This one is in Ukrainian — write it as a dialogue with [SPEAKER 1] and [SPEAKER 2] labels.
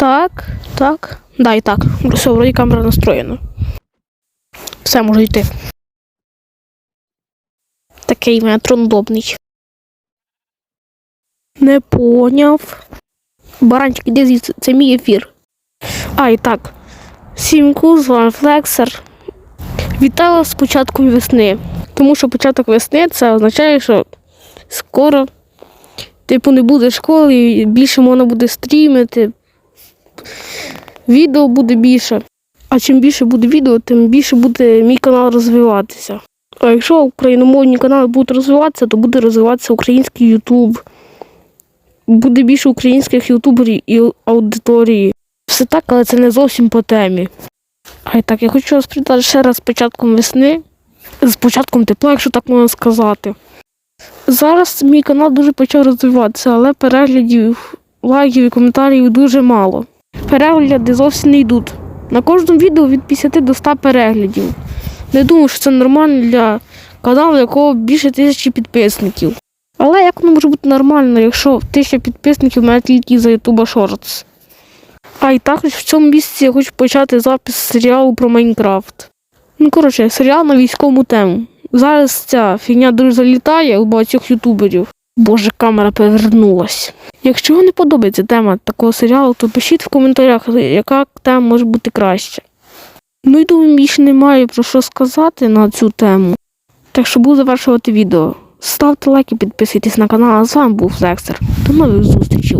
[SPEAKER 1] Так, так. Да, і так. Все, вроді камера настроєна. Все, може йти. Такий метрон удобний. Не поняв. Баранчик, іди звідси, це мій ефір. А, і так. Сімку, з вами Флексер. Вітаю вас з початком весни. Тому що початок весни це означає, що скоро, типу, не буде школи, більше можна буде стрімити. Відео буде більше. А чим більше буде відео, тим більше буде мій канал розвиватися. А якщо україномовні канали будуть розвиватися, то буде розвиватися український Ютуб. Буде більше українських ютуберів і аудиторії. Все так, але це не зовсім по темі. А і так, я хочу вас привітати ще раз з початком весни, з початком тепла, якщо так можна сказати. Зараз мій канал дуже почав розвиватися, але переглядів, лайків і коментарів дуже мало. Перегляди зовсім не йдуть. На кожному відео від 50 до 100 переглядів. Не думаю, що це нормально для каналу, якого більше тисячі підписників. Але як воно може бути нормально, якщо тисяча підписників має тільки за YouTube Shorts? А і також в цьому місці я хочу почати запис серіалу про Майнкрафт. Ну, коротше, серіал на військову тему. Зараз ця фігня дуже залітає у багатьох ютуберів. Боже, камера перевернулась. Якщо вам не подобається тема такого серіалу, то пишіть в коментарях, яка тема може бути краще. Ну і думаю, більше немає про що сказати на цю тему. Так що буду завершувати відео. Ставте лайк і підписуйтесь на канал, а з вами був Лексер. До нових зустрічей!